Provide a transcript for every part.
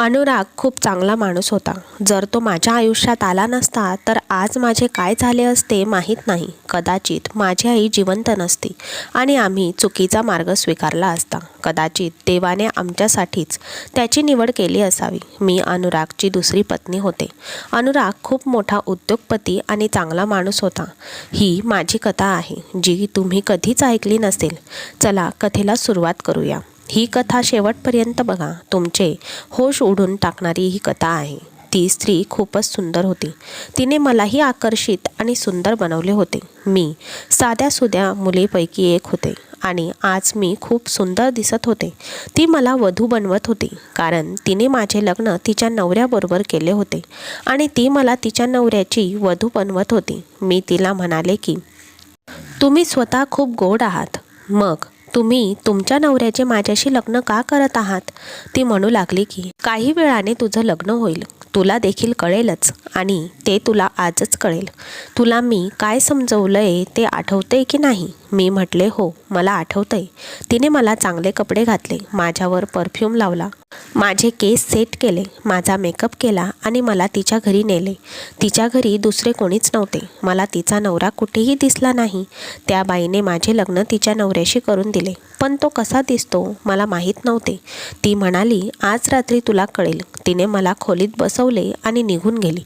अनुराग खूप चांगला माणूस होता. जर तो माझ्या आयुष्यात आला नसता तर आज माझे काय झाले असते माहीत नाही. कदाचित माझी आई जिवंत नसती आणि आम्ही चुकीचा मार्ग स्वीकारला असता. कदाचित देवाने आमच्यासाठीच त्याची निवड केली असावी. मी अनुरागची दुसरी पत्नी होते. अनुराग खूप मोठा उद्योगपती आणि चांगला माणूस होता. ही माझी कथा आहे जी तुम्ही कधीच ऐकली नसेल. चला कथेला सुरुवात करूया. ही कथा शेवटपर्यंत बघा. तुमचे होश उडून टाकणारी ही कथा आहे. ती स्त्री खूपच सुंदर होती. तिने मलाही आकर्षित आणि सुंदर बनवले होते. मी साध्या सुध्या मुलीपैकी एक होते आणि आज मी खूप सुंदर दिसत होते. ती मला वधू बनवत होती कारण तिने माझे लग्न तिच्या नवऱ्याबरोबर केले होते आणि ती मला तिच्या नवऱ्याची वधू बनवत होती. मी तिला म्हणाले की तुम्ही स्वतः खूप गोड आहात. मग तुम्ही तुमच्या नवऱ्याचे माझ्याशी लग्न का करत आहात? ती म्हणू लागली की काही वेळाने तुझं लग्न होईल. तुला देखील कळेलच आणि ते तुला आजच कळेल. तुला मी काय समजवलंय ते आठवतंय की नाही? मी म्हटले हो मला आठवतंय. तिने मला चांगले कपडे घातले माझ्यावर परफ्यूम लावला. माझे केस सेट केले माझा मेकअप केला आणि मला तिच्या घरी नेले. तिच्या घरी दुसरे कोणीच नव्हते. मला तिचा नवरा कुठेही दिसला नाही. त्या बाईने माझे लग्न तिच्या नवऱ्याशी करून दिले. पण तो कसा दिसतो मला माहीत नव्हते. ती म्हणाली आज रात्री तुला कळेल. तिने मला खोलीत बसवलं. आणि निघून गेली.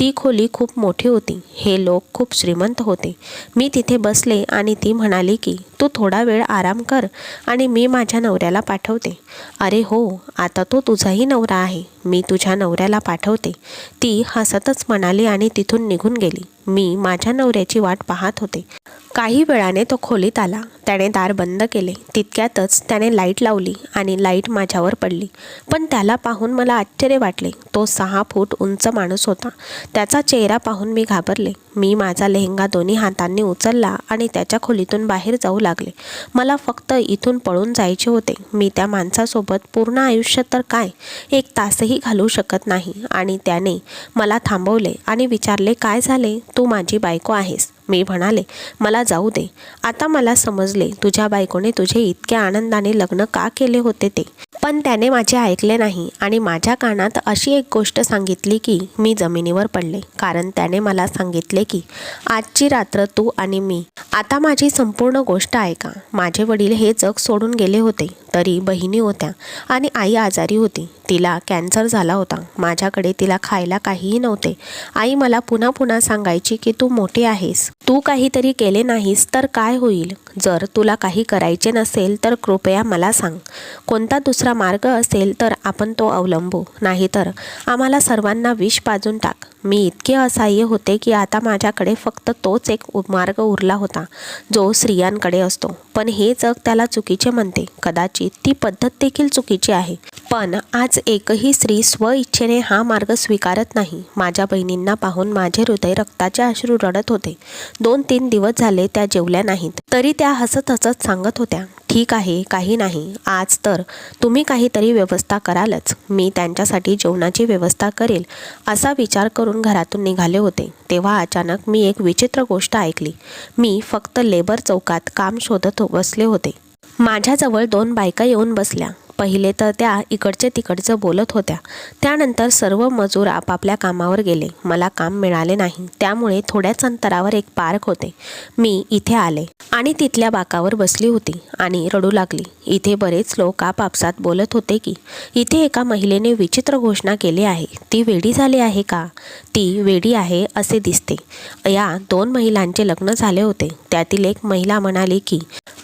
ती खोली खूप मोठी होती. हे लोक खूप श्रीमंत होते. मी तिथे बसले आणि ती म्हणाली की तू थोडा वेळ आराम कर आणि मी माझ्या नवऱ्याला पाठवते. अरे हो आता तो तुझाही नवरा आहे. मी तुझ्या नवऱ्याला पाठवते. ती हसतच म्हणाली आणि तिथून निघून गेली. मी माझ्या नवऱ्याची वाट पाहत होते. काही वेळाने तो खोलीत आला. त्याने दार बंद केले. तितक्यातच त्याने लाइट लावली आणि लाइट माझ्यावर पडली. पण त्याला पाहून मला आश्चर्य वाटले. तो सहा फूट उंच माणूस होता. त्याचा चेहरा पाहून मी घाबरले. मी माझा लेहंगा दोन्ही हातांनी उचलला आणि त्याच्या खोलीतून बाहेर जाऊ लागले. मला फक्त इथून पळून जायचे होते. मी त्या माणसासोबत पूर्ण आयुष्य तर काय? एक तासही घालवू शकत नाही. आणि त्याने मला थांबवले आणि विचारले काय झाले? तू माझी बायको आहेस. मी म्हणाले मला जाऊ दे. आता मला समजले तुझ्या बायकोने तुझे इतक्या आनंदाने लग्न का केले होते ते. पण त्याने माझे ऐकले नाही आणि माझ्या कानात अशी एक गोष्ट सांगितली की मी जमिनीवर पडले. कारण त्याने मला सांगितले की आजची रात्र तू आणि मी. आता माझी संपूर्ण गोष्ट ऐका. माझे वडील हे जग सोडून गेले होते. तरी बहिणी होत्या आणि आई आजारी होती. तिला कॅन्सर झाला होता. माझ्याकडे तिला खायला काहीही नव्हते. आई मला पुन्हा पुन्हा सांगायची की तू मोठी आहेस. तू काहीतरी केले नाहीस तर काय होईल? जर तुला काही करायचे नसेल तर कृपया मला सांग. कोणता दुसरा मार्ग असेल तर आपण तो अवलंबू. नाहीतर आम्हाला सर्वांना विष पाजून टाक. मी इतके असहाय्य होते की आता माझ्याकडे फक्त तोच एक मार्ग उरला होता जो स्त्रियांकडे असतो. पण हे जग त्याला चुकीचे म्हणते. कदाचित ती पद्धत देखील चुकीची आहे. पण आज एकही स्त्री स्वइच्छेने हा मार्ग स्वीकारत नाही. माझ्या बहिणींना पाहून माझे हृदय रक्ताचे अश्रू रडत होते. दोन तीन दिवस झाले त्या जेवल्या नाहीत. तरी त्या हसत हसत सांगत होत्या ठीक आहे काही नाही. आज तर तुम्ही काहीतरी व्यवस्था करालच. मी त्यांच्यासाठी जेवणाची व्यवस्था करेल. असा विचार करून घरातून निघाले होते. तेव्हा अचानक मी एक विचित्र गोष्ट ऐकली. मी फक्त लेबर चौकात काम शोधत बसले होते. माझ्याजवळ दोन बायका येऊन बसल्या. पहिले तर त्या इकडचे तिकडचं बोलत होत्या. त्यानंतर सर्व मजूर आपापल्या कामावर गेले. मला काम मिळाले नाही. त्यामुळे थोड्याच अंतरावर एक पार्क होते. मी इथे आले आणि तिथल्या बाकावर बसली होती आणि रडू लागली. इथे बरेच लोक आपापसात बोलत होते की इथे एका महिलेने विचित्र घोषणा केली आहे. ती वेडी झाली आहे का? ती वेडी आहे असे दिसते. या दोन महिलांचे लग्न झाले होते. त्यातील एक महिला म्हणाली की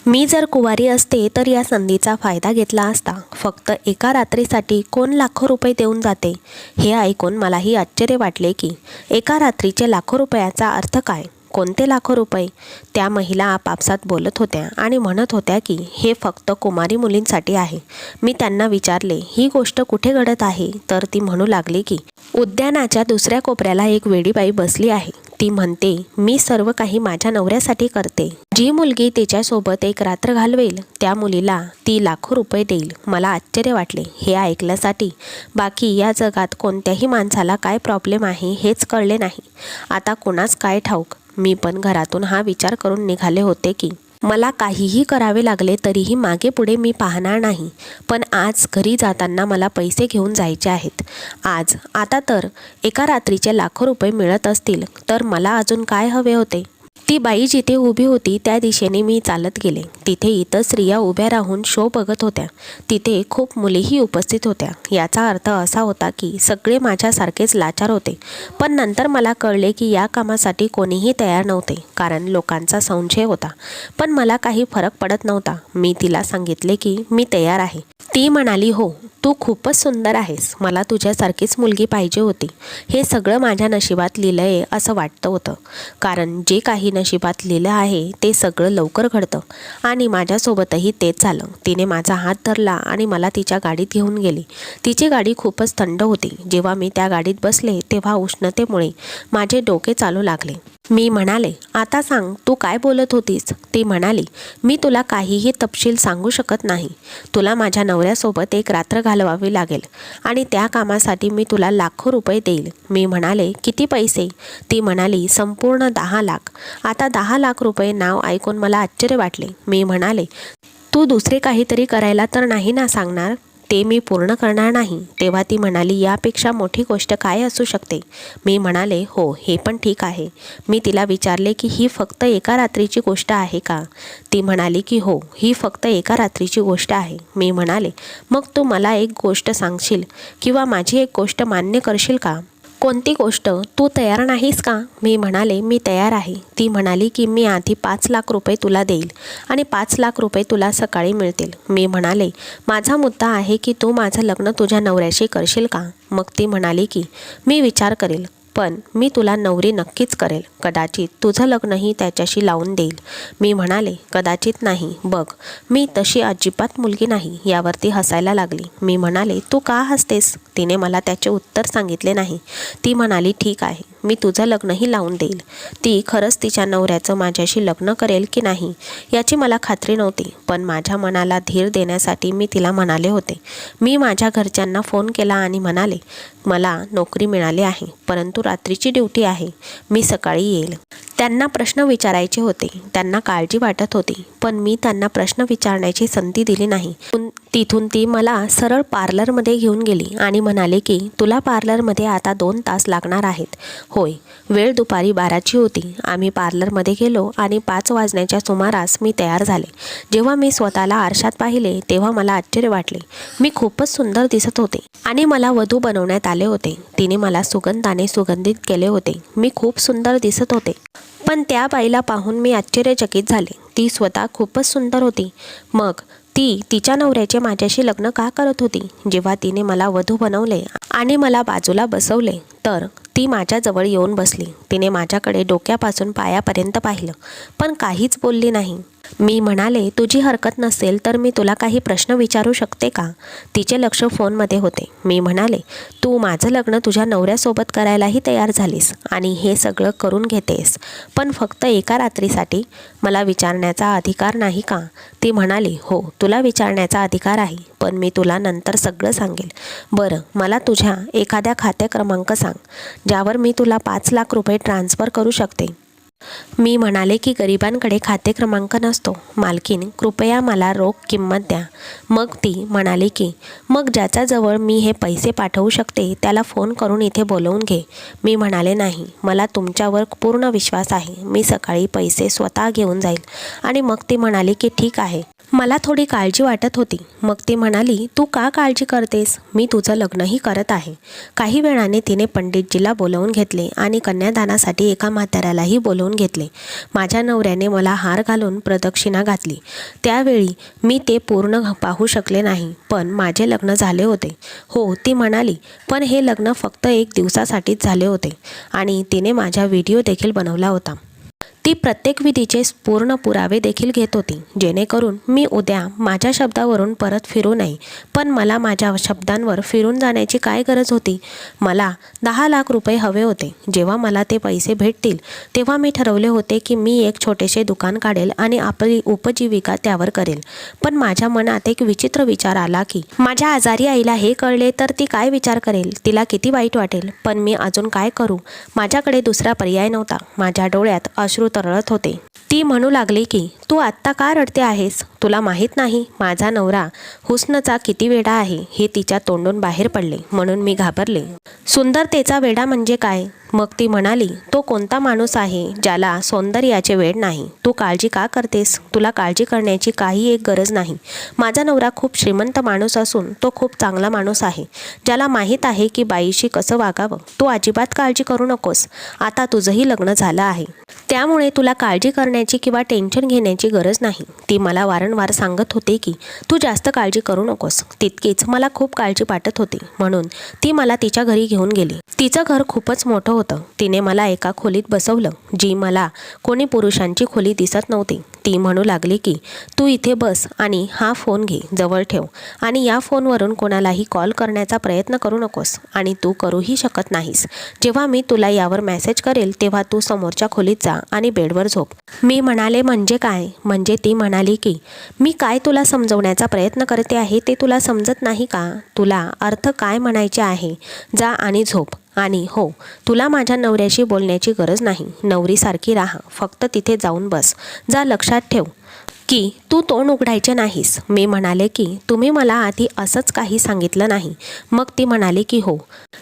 मी जर कुवारी असते तर या संधीचा फायदा घेतला असता. फक्त एका रात्रीसाठी कोण लाखो रुपये देऊन जाते हे ऐकून मलाही आश्चर्य वाटले की एका रात्रीचे लाखो रुपयाचा अर्थ काय? कोणते लाखो रुपये? त्या महिला आपापसात बोलत होत्या आणि म्हणत होत्या की हे फक्त कुमारी मुलींसाठी आहे. मी त्यांना विचारले ही गोष्ट कुठे घडत आहे? तर ती म्हणू लागली की उद्यानाच्या दुसऱ्या कोपऱ्याला एक वेडीबाई बसली आहे. ती म्हणते मी सर्व काही माझ्या नवऱ्यासाठी करते. जी मुलगी तिच्यासोबत एक रात्र घालवेल त्या मुलीला ती लाखो रुपये देईल. मला आश्चर्य वाटले हे ऐकल्यासाठी. बाकी या जगात कोणत्याही माणसाला काय प्रॉब्लेम आहे हेच कळले नाही. आता कोणास काय ठाऊक? मी पण घरातून हा विचार करून निघाले होते की मला काहीही करावे लागले तरीही मागे पुढे मी पाहणार नाही. पण आज घरी जाताना मला पैसे घेऊन जायचे आहेत. आज आता तर एका रात्रीचे लाखो रुपये मिळत असतील तर मला अजून काय हवे होते? ती बाई जिथे उभी होती त्या दिशेने मी चालत गेले. तिथे इतर स्त्रिया उभ्या राहून शो बघत होत्या. तिथे खूप मुलीही उपस्थित होत्या. याचा अर्थ असा होता की सगळे माझ्यासारखेच लाचार होते. पण नंतर मला कळले की या कामासाठी कोणीही तयार नव्हते कारण लोकांचा संशय होता. पण मला काही फरक पडत नव्हता. मी तिला सांगितले की मी तयार आहे. ती म्हणाली हो तू खूपच सुंदर आहेस. मला तुझ्यासारखीच मुलगी पाहिजे होती. हे सगळं माझ्या नशिबात लिहिलं आहे असं वाटतं होतं. कारण जे काही नशिबात लिहिलं आहे ते सगळं लवकर घडतं. आणि माझ्यासोबतही तेच झालं. तिने माझा हात धरला आणि मला तिच्या गाडीत घेऊन गेली. तिची गाडी खूपच थंड होती. जेव्हा मी त्या गाडीत बसले तेव्हा उष्णतेमुळे माझे डोके चालू लागले. मी म्हणाले आता सांग तू काय बोलत होतीस? ती म्हणाली मी तुला काहीही तपशील सांगू शकत नाही. तुला माझ्या नवऱ्यासोबत एक रात्र घालवावी लागेल आणि त्या कामासाठी मी तुला लाखो रुपये देईल. मी म्हणाले किती पैसे? ती म्हणाली संपूर्ण दहा लाख. आता दहा लाख रुपये नाव ऐकून मला आश्चर्य वाटले. मी म्हणाले तू दुसरे काहीतरी करायला तर नाही ना सांगणार? ते मी पूर्ण करणार नाही. तेव्हा ती म्हणाली यापेक्षा मोठी गोष्ट काय असू शकते? मी म्हणाले हो हे पण ठीक आहे. मी तिला विचारले की ही फक्त एका रात्रीची गोष्ट आहे का? ती म्हणाली की हो ही फक्त एका रात्रीची गोष्ट आहे. मी म्हणाले मग तू मला एक गोष्ट सांगशील किंवा माझी एक गोष्ट मान्य करशील का? कोणती गोष्ट? तू तयार नाहीस का? मी म्हणाले मी तयार आहे. ती म्हणाली की मी आधी पाच लाख रुपये तुला देईल आणि पाच लाख रुपये तुला सकाळी मिळतील. मी म्हणाले माझा मुद्दा आहे की तू माझं लग्न तुझ्या नवऱ्याशी करशील का? मग ती म्हणाली की मी विचार करेल. पण मी तुला नवरी नक्कीच करेल. कदाचित तुझं लग्नही त्याच्याशी लावून देईल. मी म्हणाले कदाचित नाही. बघ मी तशी अजिबात मुलगी नाही. यावरती हसायला लागली. मी म्हणाले तू का हसतेस? तिने मला त्याचे उत्तर सांगितले नाही. ती म्हणाली ठीक आहे. मी तुझं लग्नही लावून देईल. ती खरंच तिच्या नवऱ्याचं माझ्याशी लग्न करेल की नाही याची मला खात्री नव्हती. पण माझ्या मनाला धीर देण्यासाठी मी तिला म्हणाले होते. मी माझ्या घरच्यांना फोन केला आणि म्हणाले मला नोकरी मिळाली आहे. परंतु रात्रीची ड्युटी आहे. मी सकाळी येईल. त्यांना प्रश्न विचारायचे होते. त्यांना काळजी वाटत होती. पण मी त्यांना प्रश्न विचारण्याची संधी दिली नाही. तिथून- ती मला सरळ पार्लरमध्ये घेऊन गेली आणि म्हणाले की तुला पार्लरमध्ये आता दोन तास लागणार आहेत. होय वेळ दुपारी बाराची होती. आम्ही पार्लरमध्ये गेलो आणि पाच वाजण्याच्या सुमारास मी तयार झाले. जेव्हा मी स्वतःला आरशात पाहिले तेव्हा मला आश्चर्य वाटले. मी खूपच सुंदर दिसत होते आणि मला वधू बनवण्यात आले होते. तिने मला सुगंधाने सुगंधित केले होते. मी खूप सुंदर दिसत होते. पण त्या बाईला पाहून मी आश्चर्यचकित झाले. ती स्वतः खूपच सुंदर होती. मग ती तिच्या नवऱ्याचे माझ्याशी लग्न का करत होती? जेव्हा तिने मला वधू बनवले आणि मला बाजूला बसवले तर ती माझ्याजवळ येऊन बसली. तिने माझ्याकडे डोक्यापासून पायापर्यंत पाहिलं पण काहीच बोलली नाही. मी म्हणाले तुझी हरकत नसेल तर मी तुला काही प्रश्न विचारू शकते का? तिचे लक्ष फोनमध्ये होते. मी म्हणाले तू माझं लग्न तुझ्या नवऱ्यासोबत करायलाही तयार झालीस आणि हे सगळं करून घेतेस. पण फक्त एका रात्रीसाठी मला विचारण्याचा अधिकार नाही का? ती म्हणाली हो तुला विचारण्याचा अधिकार आहे पण मी तुला नंतर सगळं सांगेल. बरं मला तुझ्या एखाद्या खाते क्रमांक सांग ज्यावर मी तुला पाच लाख रुपये ट्रान्स्फर करू शकते. मी म्हणाले की गरिबांकडे खाते क्रमांक नसतो. मालकीन कृपया मला रोख किंमत द्या. मग ती म्हणाली की मग ज्याच्याजवळ मी हे पैसे पाठवू शकते त्याला फोन करून इथे बोलवून घे. मी म्हणाले नाही मला तुमच्यावर पूर्ण विश्वास आहे. मी सकाळी पैसे स्वतः घेऊन जाईल. आणि मग ती म्हणाली की ठीक आहे. मला थोडी काळजी वाटत होती. मग ती म्हणाली तू का काळजी करतेस? मी तुझं लग्नही करत आहे. काही वेळाने तिने पंडितजीला बोलवून घेतले आणि कन्यादानासाठी एका म्हाताऱ्यालाही बोलवून घेतले. माझ्या नवऱ्याने मला हार घालून प्रदक्षिणा घातली. त्यावेळी मी ते पूर्ण पाहू शकले नाही पण माझे लग्न झाले होते. हो ती म्हणाली पण हे लग्न फक्त एक दिवसासाठीच झाले होते. आणि तिने माझा व्हिडिओ देखील बनवला होता. ती प्रत्येक विधीचे पूर्ण पुरावे देखील घेत होती. जेणेकरून मी उद्या माझ्या शब्दावरून परत फिरू नये. पण मला माझ्या शब्दांवर फिरून जाण्याची काय गरज होती? मला दहा लाख रुपये हवे होते. जेव्हा मला ते पैसे भेटतील तेव्हा मी ठरवले होते की मी एक छोटेसे दुकान काढेल आणि आपली उपजीविका त्यावर करेल. पण माझ्या मनात एक विचित्र विचार आला की माझ्या आजारी आईला हे कळले तर ती काय विचार करेल? तिला किती वाईट वाटेल? पण मी अजून काय करू? माझ्याकडे दुसरा पर्याय नव्हता. माझ्या डोळ्यात अश्रू तरळत होते. ती म्हणू लागली की तू आत्ता का रडते आहेस? तुला माहीत नाही माझा नवरा हुस्नचा किती वेडा आहे हे तिच्या तोंडून बाहेर पडले म्हणून मी घाबरले. सुंदरतेचा वेडा म्हणजे काय? मग ती म्हणाली तो कोणता माणूस आहे ज्याला सौंदर्याचे वेड नाही? तू काळजी का करतेस? तुला काळजी करण्याची काही एक गरज नाही. माझा नवरा खूप श्रीमंत माणूस असून तो खूप चांगला माणूस आहे ज्याला माहीत आहे की बाईशी कसं वागावं. तू अजिबात काळजी करू नकोस. आता तुझंही लग्न झालं आहे. त्यामुळे तुला काळजी करण्याची किंवा टेन्शन घेण्याची गरज नाही. ती मला वारंवार सांगत होते की तू जास्त काळजी करू नकोस. तितकीच मला खूप काळजी वाटत होती. म्हणून ती मला तिच्या घरी घेऊन गेली. तिचं घर खूपच मोठं होतं. तिने मला एका खोलीत बसवलं जी मला कोणी पुरुषांची खोली दिसत नव्हती. ती म्हणू लागली की तू इथे बस आणि हा फोन घे जवळ ठेव आणि या फोनवरून कोणालाही कॉल करण्याचा प्रयत्न करू नकोस आणि तू करूही शकत नाहीस. जेव्हा मी तुला यावर मेसेज करेल तेव्हा तू समोरच्या खोलीत जा आणि बेडवर झोप. मी म्हणाले म्हणजे काय? म्हणजे ती म्हणाली की मी काय तुला समजवण्याचा प्रयत्न करते आहे ते तुला समजत नाही का? तुला अर्थ काय म्हणायचे आहे? जा आणि झोप. आणि हो तुला माझ्या नवऱ्याशी बोलण्याची गरज नाही. नवरीसारखी राहा. फक्त तिथे जाऊन बस. जा लक्षात ठेव की तू तोंड उघडायचे नाहीस. मी म्हणाले की तुम्ही मला आधी असंच काही सांगितलं नाही. मग ती म्हणाली की हो.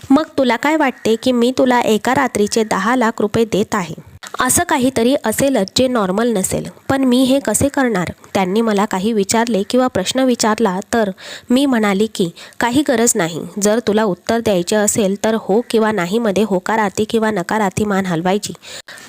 मग तुला काय वाटते की मी तुला एका रात्रीचे दहा लाख रुपये देत आहे? असं काहीतरी असेलच जे नॉर्मल नसेल. पण मी हे कसे करणार? त्यांनी मला काही विचारले किंवा प्रश्न विचारला तर मी म्हणाली की काही गरज नाही. जर तुला उत्तर द्यायचे असेल तर हो किंवा नाहीमध्ये होकारार्थी किंवा नकारार्थी मान हलवायची.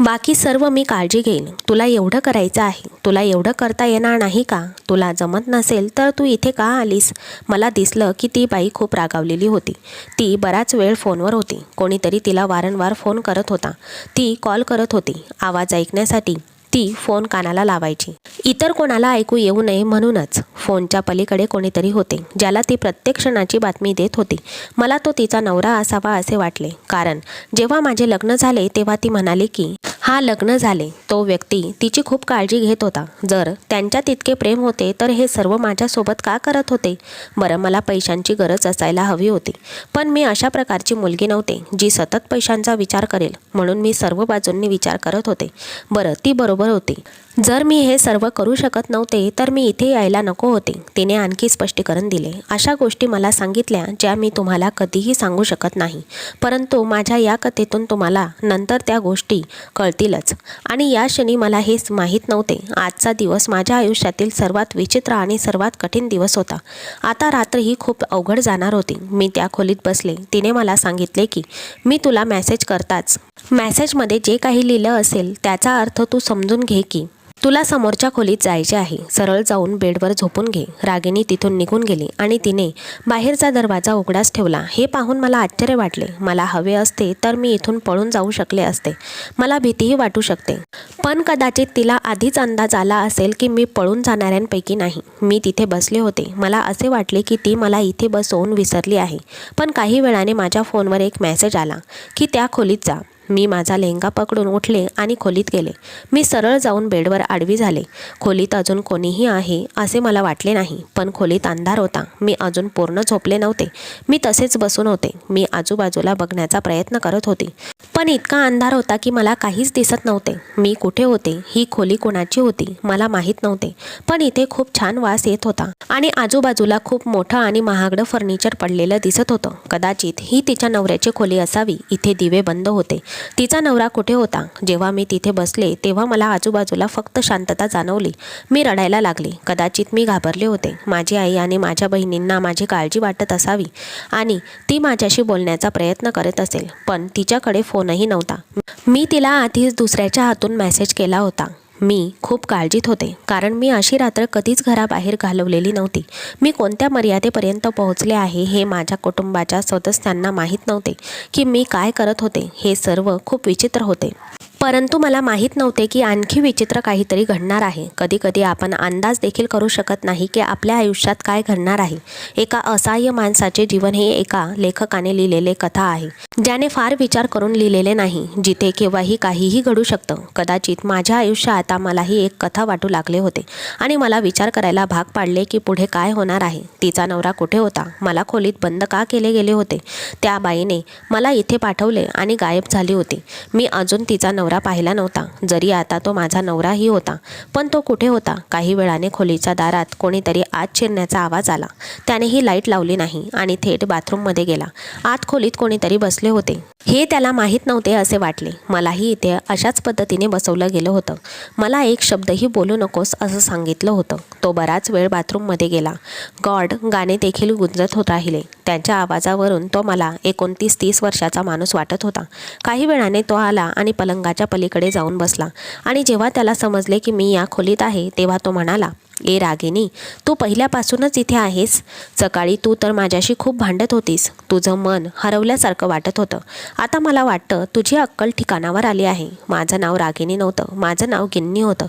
बाकी सर्व मी काळजी घेईन. तुला एवढं करायचं आहे. तुला एवढं करता येणार नाही का? तुला जमत नसेल तर तू इथे का आलीस? मला दिसलं की ती बाई खूप रागावलेली होती. ती बराच वेळ फोनवर होती. कोणीतरी तिला वारंवार फोन करत होता. ती कॉल करत होती. आवाज ऐकण्यासाठी. ती फोन कानाला लावायची. इतर कोणाला ऐकू येऊ नये म्हणूनच फोनच्या पलीकडे कोणीतरी होते ज्याला ती प्रत्येक क्षणाची बातमी देत होती. मला तो तिचा नवरा असावा असे वाटले. कारण जेव्हा माझे लग्न झाले तेव्हा ती म्हणाली की हा लग्न झाले. तो व्यक्ती तिची खूप काळजी घेत होता. जर त्यांच्यात इतके प्रेम होते तर हे सर्व माझ्यासोबत का करत होते? बरं मला पैशांची गरज असायला हवी होती. पण मी अशा प्रकारची मुलगी नव्हते जी सतत पैशांचा विचार करेल म्हणून मी सर्व बाजूंनी विचार करत होते. बरं ती बरोबर होती. जर मी हे सर्व करू शकत नव्हते तर मी इथे यायला नको होते तिने आणखी स्पष्टीकरण दिले. अशा गोष्टी मला सांगितल्या ज्या मी तुम्हाला कधीही सांगू शकत नाही. परंतु माझ्या या कथेतून तुम्हाला नंतर त्या गोष्टी कळतीलच. आणि या क्षणी मला हेच माहीत नव्हते. आजचा दिवस माझ्या आयुष्यातील सर्वात विचित्र आणि सर्वात कठीण दिवस होता. आता रात्र ही खूप अवघड जाणार होती. मी त्या खोलीत बसले. तिने मला सांगितले की मी तुला मेसेज करताच. मेसेजमध्ये जे काही लिहिलं असेल त्याचा अर्थ तू समजून घे की. तुला समोरच्या खोलीत जायचे आहे. सरळ जाऊन बेडवर झोपून घे. रागिनी तिथून निघून गेली आणि तिने बाहेरचा दरवाजा उघडाच ठेवला. हे पाहून मला आश्चर्य वाटले. मला हवे असते तर मी इथून पळून जाऊ शकले असते. मला भीतीही वाटू शकते. पण कदाचित तिला आधीच अंदाज आला असेल की मी पळून जाणाऱ्यांपैकी नाही. मी तिथे बसले होते. मला असे वाटले की ती मला इथे बसवून विसरली आहे. पण काही वेळाने माझ्या फोनवर एक मेसेज आला की त्या खोलीत जा. मी माझा लेहंगा पकडून उठले आणि खोलीत गेले. मी सरळ जाऊन बेडवर आडवी झाले. खोलीत अजून कोणीही आहे असे मला वाटले नाही पण खोलीत अंधार होता. मी अजून पूर्ण झोपले नव्हते. मी तसेच बसून होते. मी आजूबाजूला बघण्याचा प्रयत्न करत होते. पण इतका अंधार होता की मला काहीच दिसत नव्हते. मी कुठे होते? ही खोली कोणाची होती? मला माहीत नव्हते. पण इथे खूप छान वास येत होता. आणि आजूबाजूला खूप मोठं आणि महागडं फर्निचर पडलेलं दिसत होतं. कदाचित ही तिच्या नवऱ्याची खोली असावी. इथे दिवे बंद होते. तिचा नवरा कुठे होता? जेव्हा मी तिथे बसले तेव्हा मला आजूबाजूला फक्त शांतता जाणवली. मी रडायला लागले. कदाचित मी घाबरले होते. माझी आई आणि माझ्या बहिणींना माझी काळजी वाटत असावी आणि ती माझ्याशी बोलण्याचा प्रयत्न करत असेल पण तिच्याकडे फोनही नव्हता. मी तिला आधीच दुसऱ्याच्या हातून मेसेज केला होता. मी खूप काळजीत होते कारण मी अशी रात्र कधीच घराबाहेर घालवलेली नव्हती. मी कोणत्या मर्यादेपर्यंत पोहोचले आहे हे माझ्या कुटुंबाच्या सदस्यांना माहीत नव्हते की मी काय करत होते हे सर्व खूप विचित्र होते. परंतु मला माहीत नव्हते की आणखी विचित्र काहीतरी घडणार आहे. कधीकधी आपण अंदाज देखील करू शकत नाही की आपल्या आयुष्यात काय घडणार आहे. एका असहाय्य माणसाचे जीवन हे एका लेखकाने लिहिलेले कथा आहे. ज्याने फार विचार करून लिहिलेले नाही जिथे केव्हाही काहीही घडू शकतं. कदाचित माझ्या आयुष्यात आता मलाही एक कथा वाटू लागले होते आणि मला विचार करायला भाग पाडले की पुढे काय होणार आहे. तिचा नवरा कुठे होता? मला खोलीत बंद का केले गेले होते? त्या बाईने मला इथे पाठवले आणि गायब झाली होती. मी अजून तिचा नवरा नवरा पाहिला नव्हता. जरी आता तो माझा नवराही होता पण तो कुठे होता? काही वेळाने खोलीच्या दारात कोणीतरी आत शिरण्याचा आवाज आला. त्यानेही लाइट लावली नाही आणि थेट बाथरूममध्ये गेला. आत खोलीत कोणीतरी बसले होते. हे त्याला माहीत नव्हते असे वाटले. मलाही इथे अशाच पद्धतीने बसवलं गेलं होतं. मला एक शब्दही बोलू नकोस असं सांगितलं होतं. तो बराच वेळ बाथरूममध्ये गेला. गॉड गाणे देखील गुंजत होत राहिले. त्यांच्या आवाजावरून तो मला एकोणतीस तीस वर्षाचा माणूस वाटत होता. काही वेळाने तो आला आणि पलंगाच्या पलीकडे जाऊन बसला. आणि जेव्हा त्याला समजले की मी या खोलीत आहे तेव्हा तो म्हणाला ए रागिनी तू पहिल्यापासूनच इथे आहेस? सकाळी तू तर माझ्याशी खूप भांडत होतीस. तुझं मन हरवल्यासारखं वाटत होतं. आता मला वाटतं तुझी अक्कल ठिकाणावर आली आहे. माझं नाव रागिनी नव्हतं. माझं नाव गिन्नी होतं.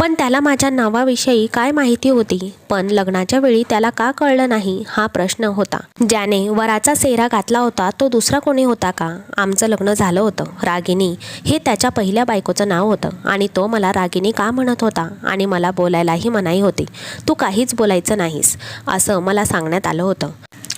पण त्याला माझ्या नावाविषयी काय माहिती होती? पण लग्नाच्या वेळी त्याला का कळलं नाही? हा प्रश्न होता. ज्याने वराचा सेरा घातला होता तो दुसरा कोणी होता का? आमचं लग्न झालं होतं. रागिनी हे त्याच्या पहिल्या बायकोचं नाव होतं आणि तो मला रागिनी का म्हणत होता? आणि मला बोलायलाही मनाई होती. तू काहीच बोलायचं नाहीस असं मला सांगण्यात आलं होतं.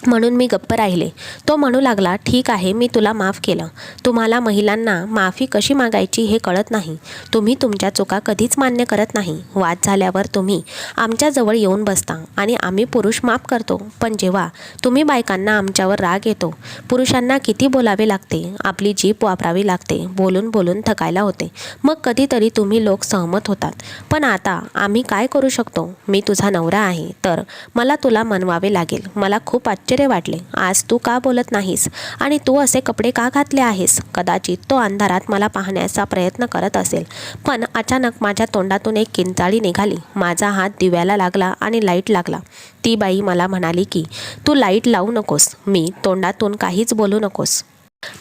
म्हणून मी गप्प राहिले. तो म्हणू लागला ठीक आहे मी तुला माफ केलं. तुम्हाला महिलांना माफी कशी मागायची हे कळत नाही. तुम्ही तुमच्या चुका कधीच मान्य करत नाही. वाद झाल्यावर तुम्ही आमच्याजवळ येऊन बसता आणि आम्ही पुरुष माफ करतो. पण जेव्हा तुम्ही बायकांना आमच्यावर राग येतो पुरुषांना किती बोलावे लागते? आपली जीप वापरावी लागते. बोलून बोलून थकायला होते. मग कधीतरी तुम्ही लोक सहमत होतात. पण आता आम्ही काय करू शकतो? मी तुझा नवरा आहे. तर मला तुला मनवावे लागेल. मला खूप आश्चर्य वाटले. आज तू का बोलत नाहीस? आणि तू असे कपडे का घातले आहेस? कदाचित तो अंधारात मला पाहण्याचा प्रयत्न करत असेल. पण अचानक माझ्या तोंडातून एक किंचाळी निघाली. माझा हात दिव्याला लागला आणि लाइट लागला. ती बाई मला म्हणाली की तू लाइट लावू नकोस. मी तोंडातून काहीच बोलू नकोस.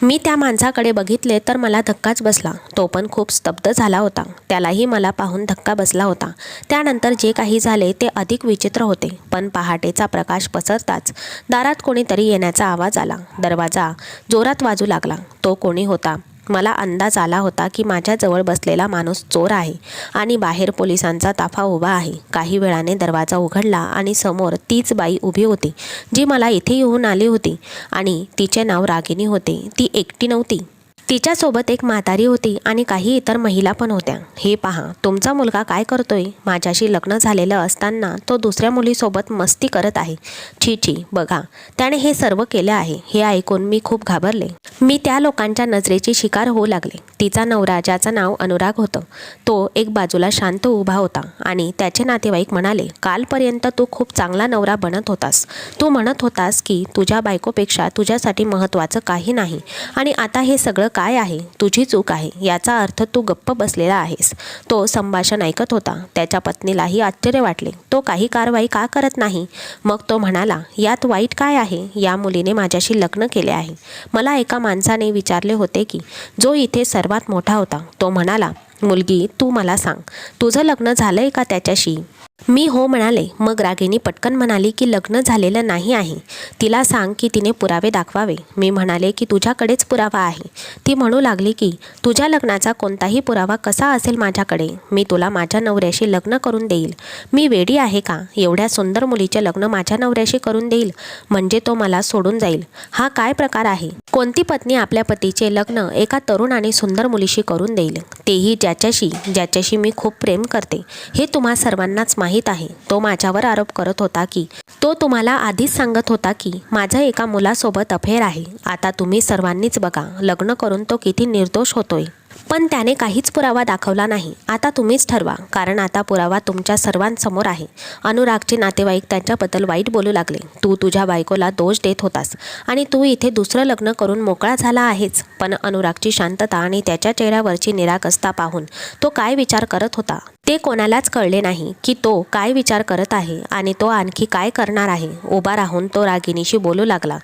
मी त्या माणसाकडे बघितले तर मला धक्काच बसला. तो पण खूप स्तब्ध झाला होता. त्यालाही मला पाहून धक्का बसला होता. त्यानंतर जे काही झाले ते अधिक विचित्र होते. पण पहाटेचा प्रकाश पसरताच दारात कोणीतरी येण्याचा आवाज आला. दरवाजा जोरात वाजू लागला. तो कोणी होता? मला अंदाज आला होता की माझ्याजवळ बसलेला माणूस चोर आहे आणि बाहेर पोलिसांचा ताफा उभा आहे. काही वेळाने दरवाजा उघडला आणि समोर तीच बाई उभी होती जी मला इथे येऊन आली होती आणि तिचे नाव रागिनी होते. ती एकटी नव्हती. तिच्यासोबत एक म्हातारी होती आणि काही इतर महिला पण होत्या. हे पहा तुमचा मुलगा काय करतोय? माझ्याशी लग्न झालेलं असताना तो दुसऱ्या मुलीसोबत मस्ती करत आहे. छी छी बघा त्याने हे सर्व केलं आहे हे ऐकून मी खूप घाबरले. मी त्या लोकांच्या नजरेची शिकार होऊ लागले. तिचा नवरा ज्याचं नाव अनुराग होतं. तो एक बाजूला शांत उभा होता आणि त्याचे नातेवाईक म्हणाले कालपर्यंत तू खूप चांगला नवरा बनत होतास. तू म्हणत होतास की तुझ्या बायकोपेक्षा तुझ्यासाठी महत्त्वाचं काही नाही. आणि आता हे सगळं काय आहे? तुझी चूक आहे. याचा अर्थ तू गप्प बसलेला आहेस. तो संभाषण ऐकत होता. त्याच्या पत्नीलाही आश्चर्य वाटले. तो काही कारवाई का करत नाही? मग तो म्हणाला यात वाईट काय आहे? या मुलीने माझ्याशी लग्न केले आहे. मला एका माणसाने विचारले होते की जो इथे सर्वात मोठा होता. तो म्हणाला मुलगी तू मला सांग. तुझं लग्न झालंय का त्याच्याशी? मी हो म्हणाले. मग रागिनी पटकन म्हणाली की लग्न झालेलं नाही आहे. तिला सांग की तिने पुरावे दाखवावे. मी म्हणाले की तुझ्याकडेच पुरावा आहे. ती म्हणू लागली की तुझ्या लग्नाचा कोणताही पुरावा कसा असेल माझ्याकडे? मी तुला माझ्या नवऱ्याशी लग्न करून देईल. मी वेडी आहे का? एवढ्या सुंदर मुलीचे लग्न माझ्या नवऱ्याशी करून देईल. म्हणजे तो मला सोडून जाईल. हा काय प्रकार आहे? कोणती पत्नी आपल्या पतीचे लग्न एका तरुण आणि सुंदर मुलीशी करून देईल? तेही ज्याच्याशी ज्याच्याशी मी खूप प्रेम करते. हे तुम्हा सर्वांनाच माहीत आहे. तो माझ्यावर आरोप करत होता की तो तुम्हाला आधीच सांगत होता की माझा एका मुलासोबत अफेअर आहे. आता तुम्ही सर्वांनीच बघा. लग्न करून तो किती निर्दोष होतोय. पण त्याने काहीच पुरावा दाखवला नाही. आता तुम्हीच ठरवा कारण आता पुरावा तुमच्या सर्वांसमोर आहे. अनुरागचे नातेवाईक त्यांच्याबद्दल वाईट बोलू लागले. तू तुझ्या बायकोला दोष देत होतास आणि तू इथे दुसरं लग्न करून मोकळा झाला आहेस. पण अनुरागची शांतता आणि त्याच्या चेहऱ्यावरची निरागसता पाहून तो काय विचार करत होता? ते कोणालाच कळले नाही की तो काय विचार करत आहे आणि तो आणखी काय करणार आहे. उभा राहून तो रागिनीशी बोलू लागला.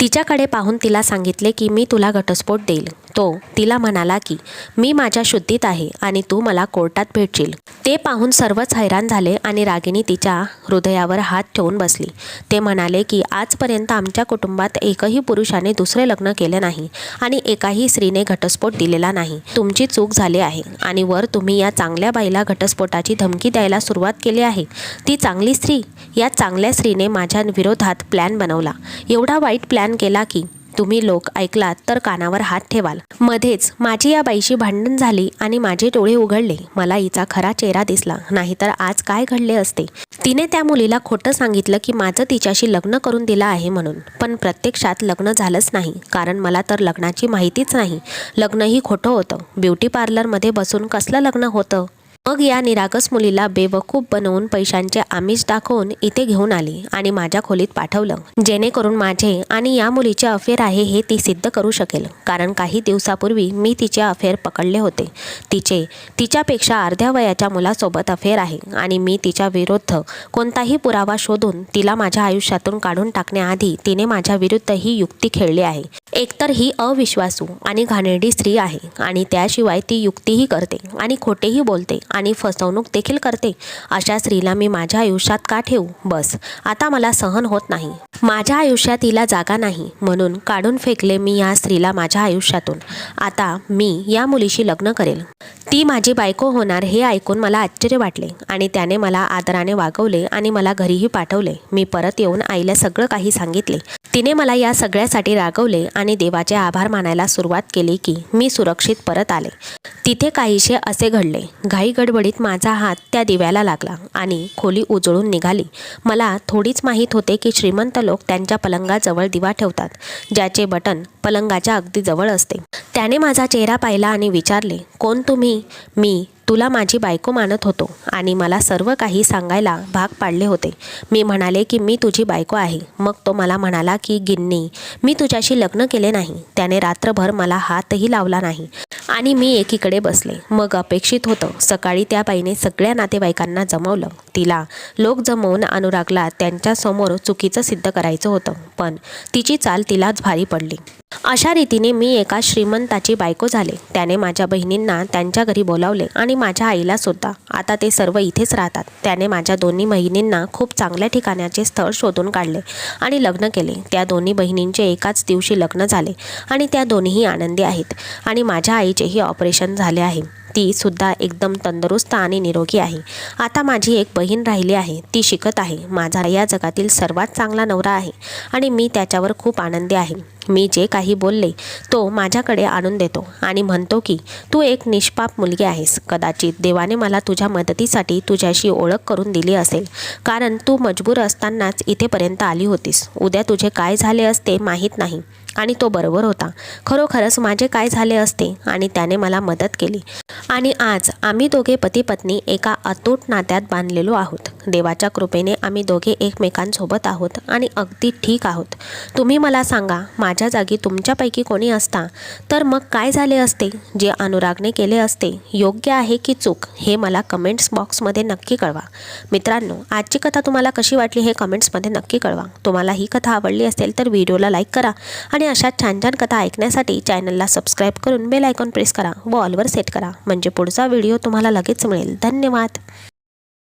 तिच्याकडे पाहून तिला सांगितले की मी तुला घटस्फोट देईल. तो तिला म्हणाला की मी माझ्या शुद्धीत आहे आणि तू मला कोर्टात भेटशील. ते पाहून सर्वच हैराण झाले आणि रागिणी तिच्या हृदयावर हात ठेवून बसली. ते म्हणाले की आजपर्यंत आमच्या कुटुंबात एकही पुरुषाने दुसरे लग्न केले नाही आणि एकाही स्त्रीने घटस्फोट दिलेला नाही. तुमची चूक झाली आहे आणि वर तुम्ही या चांगल्या बाईला घटस्फोटाची धमकी द्यायला सुरुवात केली आहे. ती चांगली स्त्री या चांगल्या स्त्रीने माझ्या विरोधात प्लॅन बनवला. एवढा वाईट प्लॅन केला की तुम्ही लोक ऐकलात तर कानावर हात ठेवाल. मध्येच माझी या बाईशी भांडण झाली आणि माझे डोळे उघडले. मला हिचा खरा चेहरा दिसला. नाहीतर आज काय घडले असते? तिने त्या मुलीला खोटं सांगितलं की माझं तिच्याशी लग्न करून दिलं आहे म्हणून. पण प्रत्यक्षात लग्न झालंच नाही. कारण मला तर लग्नाची माहितीच नाही. लग्नही खोटं होतं. ब्युटी पार्लरमध्ये बसून कसलं लग्न होतं? मग या निरागस मुलीला बेवकूफ बनवून पैशांचे आमिष दाखवून इथे घेऊन आली आणि माझ्या खोलीत पाठवलं. जेणेकरून माझे आणि या मुलीचे अफेअर आहे हे ती सिद्ध करू शकेल. कारण काही दिवसापूर्वी मी तिचे अफेअर पकडले होते. तिचे तिच्यापेक्षा अर्ध्या वयाच्या मुलासोबत अफेअर आहे आणि मी तिच्या विरुद्ध कोणताही पुरावा शोधून तिला माझ्या आयुष्यातून काढून टाकण्याआधी तिने माझ्या विरुद्ध ही युक्ती खेळली आहे. एकतर ही अविश्वासू आणि घाणेरडी स्त्री आहे आणि त्याशिवाय ती युक्तीही करते आणि खोटेही बोलते आणि फसवणूक देखील करते. अशा स्त्रीला मी माझ्या आयुष्यात का ठेवू? बस. आता मला सहन होत नाही. माझ्या आयुष्यात तिला जागा नाही. म्हणून काढून फेकले मी या स्त्रीला माझ्या आयुष्यातून. आता मी या मुलीशी लग्न करेल. ती माझी बायको होणार हे ऐकून मला आश्चर्य वाटले आणि त्याने मला आदराने वागवले आणि मला घरीही पाठवले. मी परत येऊन आईला सगळं काही सांगितले. तिने मला या सगळ्यासाठी रागवले आणि देवाचे आभार मानायला सुरुवात केली की मी सुरक्षित परत आले. तिथे काहीसे असे घडले. घाई गडबडीत माझा हात त्या दिव्याला लागला आणि खोली उजळून निघाली. मला थोडीच माहीत होते की श्रीमंत लोक त्यांच्या पलंगाजवळ दिवा ठेवतात ज्याचे बटन पलंगाच्या अगदी जवळ असते. त्याने माझा चेहरा पाहिला आणि विचारले कोण तुम्ही? मी तुला माझी बायको मानत होतो आणि मला सर्व काही सांगायला भाग पाडले होते. मी म्हणाले की मी तुझी बायको आहे. मग तो मला म्हणाला की गिन्नी मी तुझ्याशी लग्न केले नाही. त्याने रात्रभर मला हातही लावला नाही आणि मी एकीकडे बसले. मग अपेक्षित होतं सकाळी त्या बाईने सगळ्या नातेवाईकांना जमवलं. तिला लोक जमवून अनुरागला त्यांच्यासमोर चुकीचं सिद्ध करायचं होतं पण तिची चाल तिलाच भारी पडली. अशा रीतीने मी एका श्रीमंताची बायको झाले. त्याने माझ्या बहिणींना त्यांच्या घरी बोलावले आणि माझ्या आईलाच होता आता ते सर्व इथेच राहतात. त्याने माझ्या दोन्ही बहिणींना खूप चांगल्या ठिकाणाचे स्थळ शोधून काढले आणि लग्न केले. त्या दोन्ही बहिणींचे एकाच दिवशी लग्न झाले आणि त्या दोन्हीही आनंदी आहेत आणि माझ्या आईचेही ऑपरेशन झाले आहे. ती सुद्धा एकदम तंदुरुस्त आणि निरोगी आहे. आता माझी एक बहीण राहिली आहे. ती शिकत आहे. माझा या जगातील सर्वात चांगला नवरा आहे आणि मी त्याच्यावर खूप आनंदी आहे. मी जे काही बोलले तो माझ्याकडे आणून देतो आणि म्हणतो की तू एक निष्पाप मुलगी आहेस. कदाचित देवाने मला तुझ्या मदतीसाठी तुझ्याशी ओळख करून दिली असेल. कारण तू मजबूर असतानाच इथेपर्यंत आली होतीस. उद्या तुझे काय झाले असते माहीत नाही. आणि तो बरोबर होता. खरोखरच माझे काय झाले असते आणि त्याने मला मदत केली. आणि आज आम्ही दोघे पती पत्नी एका अतूट नात्यात बांधलेलो आहोत. देवाच्या कृपेने आम्ही दोघे एकमेकांसोबत आहोत आणि अगदी ठीक आहोत. तुम्ही मला सांगा माझ्या जागी तुमच्यापैकी कोणी असता? तर मग काय झाले असते? जे अनुरागने केले असते योग्य आहे की चूक हे मला कमेंट्स बॉक्समध्ये नक्की कळवा. मित्रांनो आजची कथा तुम्हाला कशी वाटली हे कमेंट्समध्ये नक्की कळवा. तुम्हाला ही कथा आवडली असेल तर व्हिडिओला लाईक करा आणि अशा छान छान कथा ऐकण्यासाठी चॅनलला सबस्क्राईब करून बेल आयकॉन प्रेस करा व ऑलवर सेट करा. म्हणजे पुढचा व्हिडिओ तुम्हाला लगेच मिळेल. धन्यवाद.